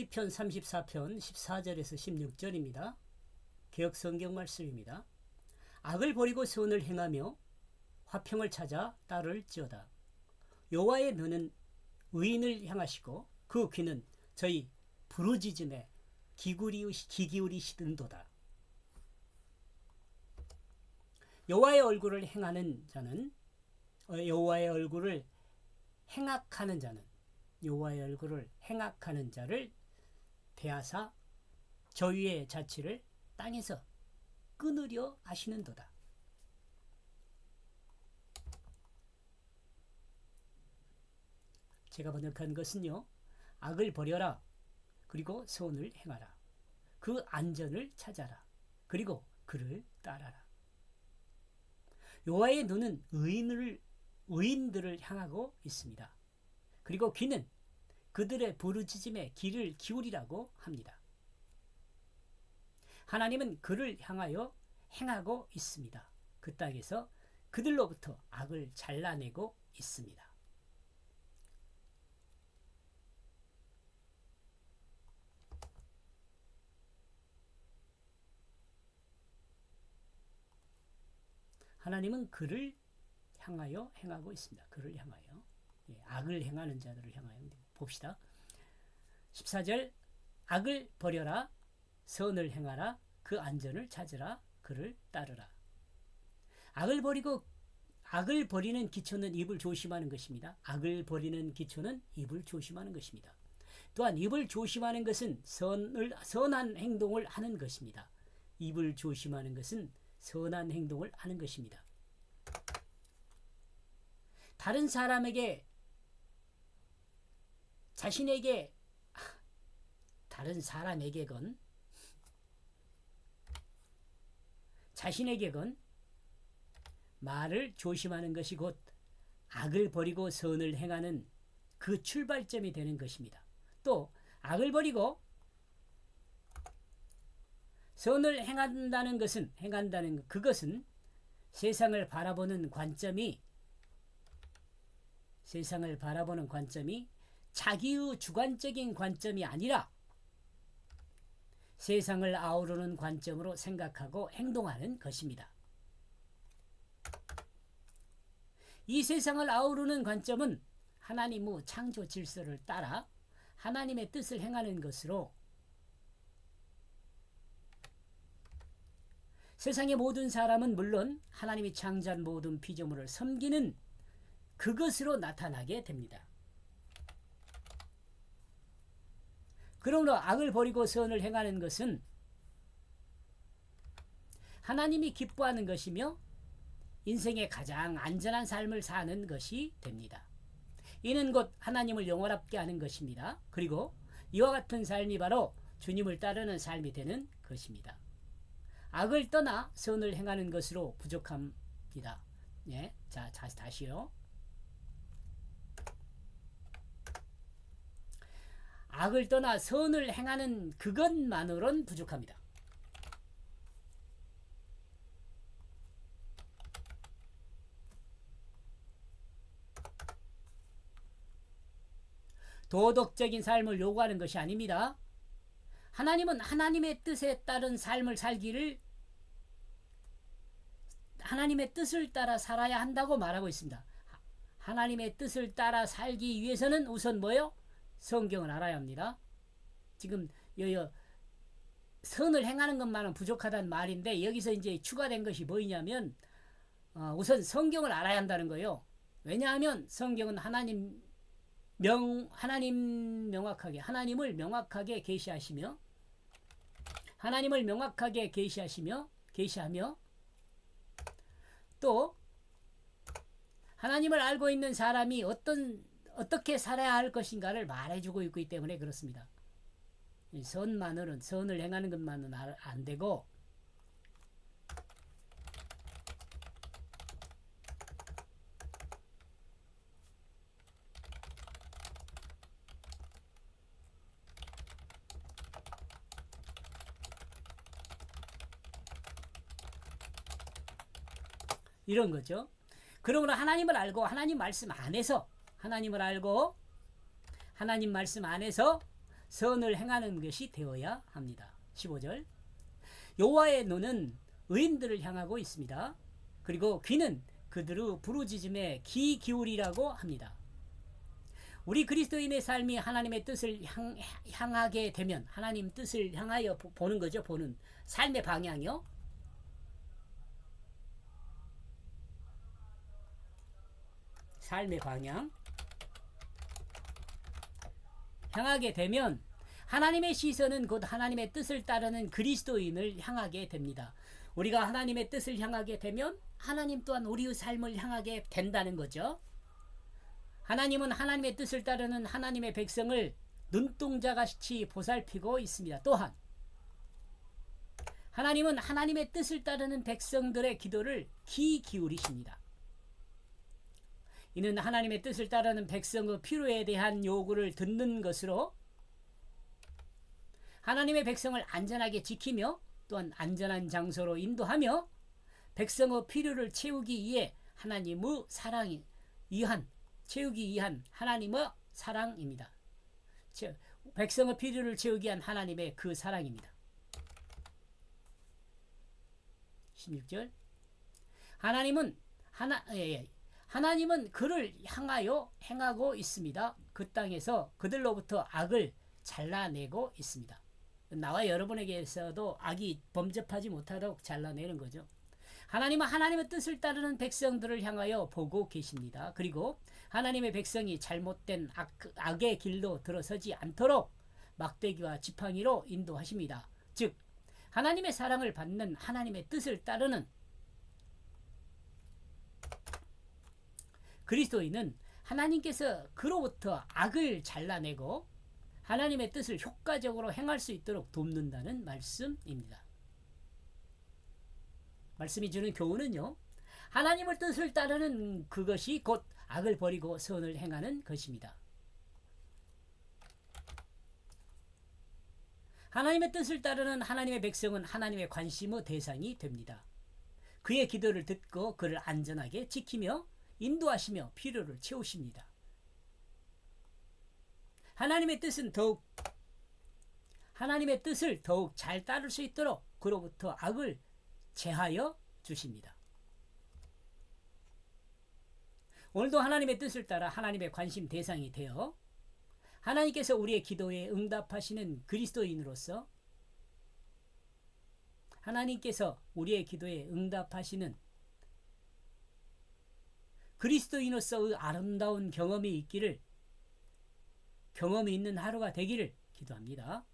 시편 34편 14절에서 16절입니다. 개혁 성경 말씀입니다. 악을 버리고 선을 행하며 화평을 찾아 따를지어다. 여호와의 눈은 의인을 향하시고 그 귀는 저희 부르짖음에 기기울이시든도다. 여호와의 얼굴을 행하는 자는 어, 여호와의 얼굴을 행악하는 자는 여호와의 얼굴을 행악하는 자를 대하사 저위의 자취를 땅에서 끊으려 하시는도다. 제가 번역한 것은요. 악을 버려라. 그리고 선을 행하라. 그 안전을 찾아라. 그리고 그를 따라라. 여호와의 눈은 의인을 의인들을 향하고 있습니다. 그리고 귀는 그들의 부르짖음에 귀를 기울이라고 합니다. 하나님은 그를 향하여 행하고 있습니다. 그 땅에서 그들로부터 악을 잘라내고 있습니다. 하나님은 그를 향하여 행하고 있습니다. 그를 향하여 예, 악을 행하는 자들을 향하여 봅시다. 14절 악을 버려라 선을 행하라 그 안전을 찾으라 그를 따르라. 악을 버리고 악을 버리는 기초는 입을 조심하는 것입니다. 악을 버리는 기초는 입을 조심하는 것입니다. 또한 입을 조심하는 것은 선을 선한 행동을 하는 것입니다. 입을 조심하는 것은 선한 행동을 하는 것입니다. 다른 사람에게 자신에게 다른 사람에게건 자신에게건 말을 조심하는 것이 곧 악을 버리고 선을 행하는 그 출발점이 되는 것입니다. 또 악을 버리고 선을 행한다는 것은 행한다는 그것은 세상을 바라보는 관점이 세상을 바라보는 관점이 자기의 주관적인 관점이 아니라 세상을 아우르는 관점으로 생각하고 행동하는 것입니다. 이 세상을 아우르는 관점은 하나님의 창조 질서를 따라 하나님의 뜻을 행하는 것으로 세상의 모든 사람은 물론 하나님이 창조한 모든 피조물을 섬기는 그것으로 나타나게 됩니다. 그러므로 악을 버리고 선을 행하는 것은 하나님이 기뻐하는 것이며 인생의 가장 안전한 삶을 사는 것이 됩니다. 이는 곧 하나님을 영원합게 하는 것입니다. 그리고 이와 같은 삶이 바로 주님을 따르는 삶이 되는 것입니다. 악을 떠나 선을 행하는 것으로 부족합니다. 예, 자, 자 다시요. 악을 떠나 선을 행하는 그것만으론 부족합니다. 도덕적인 삶을 요구하는 것이 아닙니다. 하나님은 하나님의 뜻에 따른 삶을 살기를 하나님의 뜻을 따라 살아야 한다고 말하고 있습니다. 하나님의 뜻을 따라 살기 위해서는 우선 뭐요? 성경을 알아야 합니다. 지금 여여 선을 행하는 것만은 부족하다는 말인데 여기서 이제 추가된 것이 뭐냐면 어, 우선 성경을 알아야 한다는 거예요. 왜냐하면 성경은 하나님 명 하나님 명확하게 하나님을 명확하게 계시하시며 하나님을 명확하게 계시하시며 계시하며 또 하나님을 알고 있는 사람이 어떤 어떻게 살아야 할 것인가를 말해주고 있기 때문에 그렇습니다. 선만으로는 선을 행하는 것만은 안 되고 이런 거죠. 그러므로 하나님을 알고 하나님 말씀 안에서 하나님을 알고 하나님 말씀 안에서 선을 행하는 것이 되어야 합니다. 15절 여호와의 눈은 의인들을 향하고 있습니다. 그리고 귀는 그들의 부르짖음에 귀 기울이라고 합니다. 우리 그리스도인의 삶이 하나님의 뜻을 향, 향하게 되면 하나님 뜻을 향하여 보- 보는 거죠. 보는 삶의 방향이요. 삶의 방향 향하게 되면 하나님의 시선은 곧 하나님의 뜻을 따르는 그리스도인을 향하게 됩니다. 우리가 하나님의 뜻을 향하게 되면 하나님 또한 우리의 삶을 향하게 된다는 거죠. 하나님은 하나님의 뜻을 따르는 하나님의 백성을 눈동자 같이 보살피고 있습니다. 또한 하나님은 하나님의 뜻을 따르는 백성들의 기도를 귀 기울이십니다. 이는 하나님의 뜻을 따르는 백성의 필요에 대한 요구를 듣는 것으로 하나님의 백성을 안전하게 지키며 또한 안전한 장소로 인도하며 백성의 필요를 채우기 위해 하나님의 사랑이 위한 채우기 위한 하나님의 사랑입니다. 즉, 백성의 필요를 채우기 위한 하나님의 그 사랑입니다. 16절 하나님은 하나 예, 예. 하나님은 그를 향하여 행하고 있습니다. 그 땅에서 그들로부터 악을 잘라내고 있습니다. 나와 여러분에게서도 악이 범접하지 못하도록 잘라내는 거죠. 하나님은 하나님의 뜻을 따르는 백성들을 향하여 보고 계십니다. 그리고 하나님의 백성이 잘못된 악, 악의 길로 들어서지 않도록 막대기와 지팡이로 인도하십니다. 즉 하나님의 사랑을 받는 하나님의 뜻을 따르는 그리스도인은 하나님께서 그로부터 악을 잘라내고 하나님의 뜻을 효과적으로 행할 수 있도록 돕는다는 말씀입니다. 말씀이 주는 교훈은요. 하나님의 뜻을 따르는 그것이 곧 악을 버리고 선을 행하는 것입니다. 하나님의 뜻을 따르는 하나님의 백성은 하나님의 관심의 대상이 됩니다. 그의 기도를 듣고 그를 안전하게 지키며 인도하시며 필요를 채우십니다. 하나님의 뜻은 더욱 하나님의 뜻을 더욱 잘 따를 수 있도록 그로부터 악을 제하여 주십니다. 오늘도 하나님의 뜻을 따라 하나님의 관심 대상이 되어 하나님께서 우리의 기도에 응답하시는 그리스도인으로서 하나님께서 우리의 기도에 응답하시는 그리스도인으로서의 아름다운 경험이 있기를 경험이 있는 하루가 되기를 기도합니다.